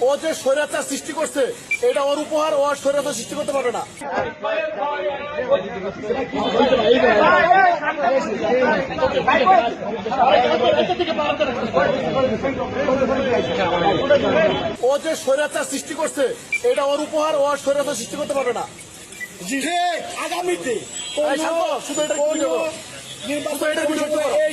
ও যে স্বৈরাচার সৃষ্টি করছে এটা ওর উপহার ও আর স্বৈরাচার সৃষ্টি করতে পারবে না। ও যে স্বৈরাচার সৃষ্টি করছে এটা ওর উপহার ও আর স্বৈরাচার সৃষ্টি করতে পারবে না। আগামীতে এই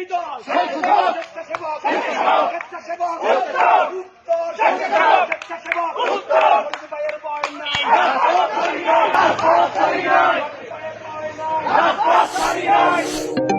শান্ত, শুধু এটা কোন ভিডিও করো। নির্বাচন এটা ভিডিও করো। এই সাবাস লক্ষ্য করো। না পায় উত্তর